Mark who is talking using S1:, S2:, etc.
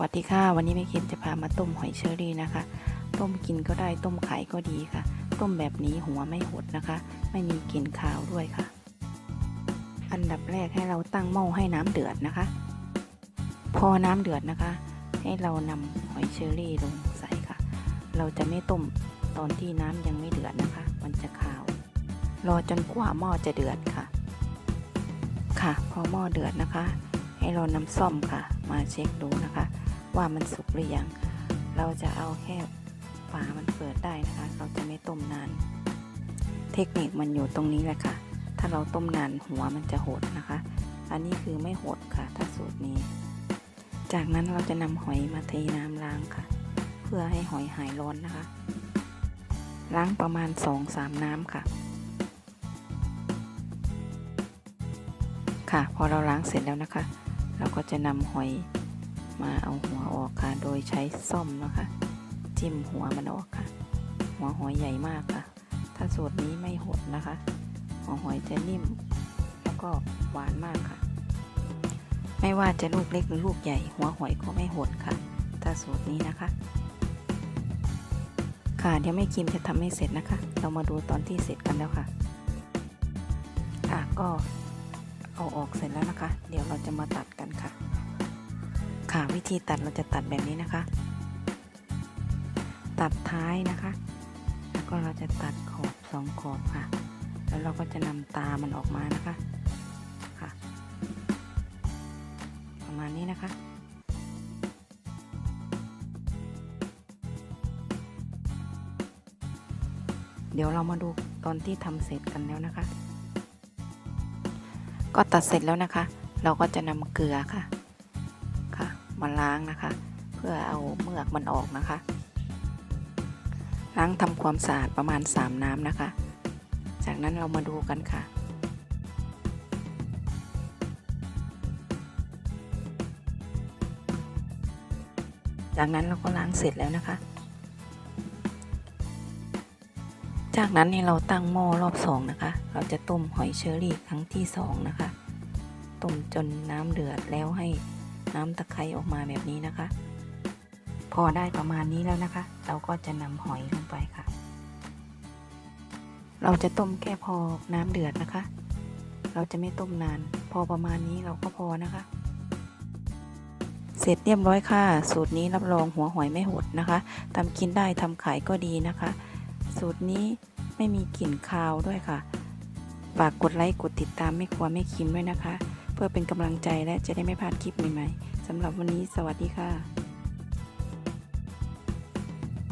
S1: วัสดีค่ะ วันนี้แม่เค็มจะพามาต้มหอยเชอรี่นะคะ ต้มกินก็ได้ต้มขายก็ดีค่ะ ต้มแบบนี้หัวไม่หดนะคะ ไม่มีกลิ่นคาวด้วยค่ะ อันดับแรกให้เราตั้งหม้อให้น้ำเดือดนะคะ พอน้ำเดือดนะคะ ให้เรานำหอยเชอรี่ลงใส่ค่ะ เราจะไม่ต้มตอนที่น้ำยังไม่เดือดนะคะ มันจะคาว รอจนกว่าหม้อจะเดือดค่ะ ค่ะ พอหม้อเดือดนะคะ ให้เรานำซ่อมค่ะมาเช็คดูนะคะ ว่ามันสุกหรือยัง เราจะเอาแค่ฝามันเปิดได้นะคะ เราจะไม่ต้มนาน เทคนิคมันอยู่ตรงนี้แหละค่ะ ถ้าเราต้มนานหัวมันจะหดนะคะ อันนี้คือไม่หดค่ะ ถ้าสูตรนี้ จากนั้นเราจะนำหอยมาเทน้ำล้างค่ะ เพื่อให้หอยหายร้อนนะคะ ล้างประมาณ 2-3 น้ำค่ะค่ะพอเราล้างเสร็จแล้วนะคะ เราก็จะนำหอย มาเอาหัวออกค่ะ โดยใช้ซ่อมนะคะ จิ้มหัวมันออกค่ะ หัวหอยใหญ่มากค่ะ ถ้าสูตรนี้ไม่หดนะคะ หัวหอยจะนิ่ม แล้วก็หวานมากค่ะ ไม่ว่าจะลูกเล็กหรือลูกใหญ่ หัวหอยก็ไม่หดค่ะ ถ้าสูตรนี้นะคะ ค่ะเดี๋ยวแม่คิมจะทำให้เสร็จนะคะ เรามาดูตอนที่เสร็จกันแล้วค่ะ ค่ะก็เอาออกเสร็จแล้วนะคะ เดี๋ยวเราจะมาตัดกันค่ะ ค่ะ วิธีตัดเราจะตัดแบบนี้นะคะ ตัดท้ายนะคะ แล้วก็เราจะตัดขอบสองขอบค่ะ แล้วเราก็จะนำตามันออกมานะคะค่ะ ประมาณนี้นะคะเดี๋ยวเรามาดูตอนที่ทำเสร็จกันแล้วนะคะ ก็ตัดเสร็จแล้วนะคะ เราก็จะนำเกลือค่ะค่ะ มาล้างนะคะ เพื่อเอาเมือกมันออกนะคะ ล้างทำความสะอาดประมาณ 3 น้ำนะคะ จากนั้นเรามาดูกันค่ะจากนั้นเราก็ล้างเสร็จแล้วนะคะ จากนั้นนี่เราตั้งหม้อรอบสองนะคะ เราจะต้มหอยเชอรี่ครั้งที่สองนะคะ ต้มจนน้ำเดือดแล้วให้ น้ำตะไคร้ออกมาแบบนี้นะคะ พอได้ประมาณนี้แล้วนะคะ เราก็จะนำหอยลงไปค่ะ เราจะต้มแค่พอน้ำเดือดนะคะ เราจะไม่ต้มนาน พอประมาณนี้เราก็พอนะคะ เสร็จเรียบร้อยค่ะ สูตรนี้รับรองหัวหอยไม่หดนะคะทำกินได้ทำขายก็ดีนะคะ สูตรนี้ไม่มีกลิ่นคาวด้วยค่ะฝากกดไลค์กดติดตามไม่ครัวไม่คิมด้วยนะคะ เพื่อเป็นกำลังใจและจะได้ไม่พลาดคลิปใหม่ๆสำหรับวันนี้สวัสดีค่ะ